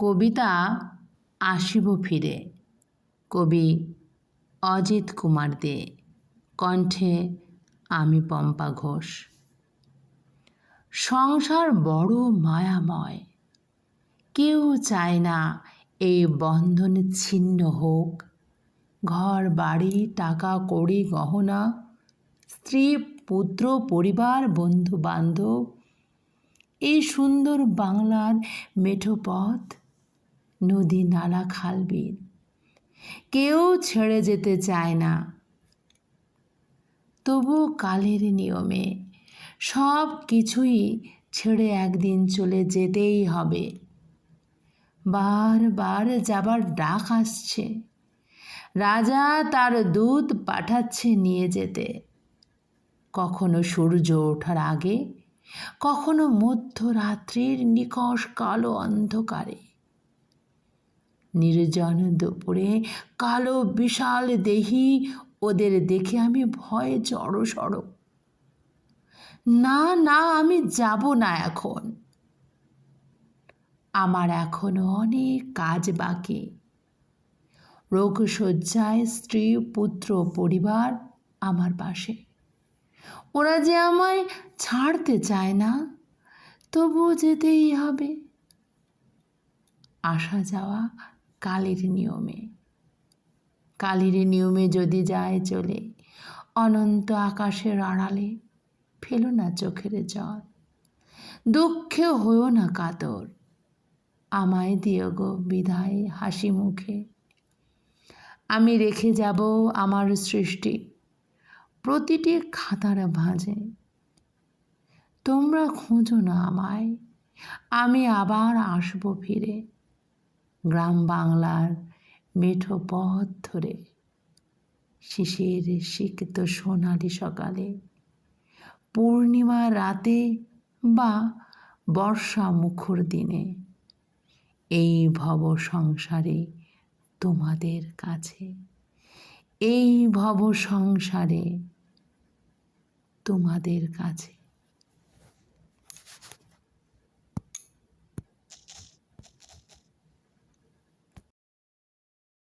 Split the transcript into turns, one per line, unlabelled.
কবিতা আসিব ফিরে। কবি অজিত কুমার দে। কণ্ঠে আমি পম্পা ঘোষ। সংসার বড় মায়াময়। কেউ চায় না এই বন্ধন ছিন্ন হোক। ঘর, বাড়ি, টাকা, কড়ি, গহনা, স্ত্রী, পুত্র, পরিবার বন্ধু বান্ধব এই সুন্দর বাংলার মেঠো পথ নদী নালা খালবিল। কেউ ছেড়ে যেতে চায় না। তবু কালের নিয়মে সব কিছুই ছেড়ে একদিন চলে যেতেই হবে। বারবার যাবার ডাক আসছে। রাজা তার দুধ পাঠাচ্ছে নিয়ে যেতে। কখনো সূর্য ওঠার আগে, কখনো মধ্যরাত্রির নিকষ কালো অন্ধকারে। নির্জন দুপুরে কালো, বিশাল দেহি, ওদের দেখে আমি ভয়ে জড়ো সড়ো। না না, আমি যাব না এখন। আমার এখনও অনেক কাজ বাকি। রোগশয্যায় স্ত্রী, পুত্র, পরিবার আমার পাশে। ওরা যে আমায় ছাড়তে চায় না, তবুও যেতেই হবে। আসা যাওয়া কালের নিয়মে। কালের নিয়মে যদি যায় চলে, অনন্ত আকাশের আড়ালে ফেলো না চোখের জল। দুঃখে হয়েও না কাতর, আমায় দিও গো বিদায় হাসি মুখে। আমি রেখে যাব আমার সৃষ্টি, প্রতিটি খাতার ভাঁজে। তোমরা খোঁজো না আমায়, আমি আবার আসব ফিরে। গ্রাম বাংলার মেঠো পথ ধরে শিশির সিক্ত সোনালি সকালে। পূর্ণিমা রাতে বা বর্ষা মুখর দিনে এই ভব সংসারে তোমাদের কাছে। এই ভব সংসারে তোমাদের কাছে।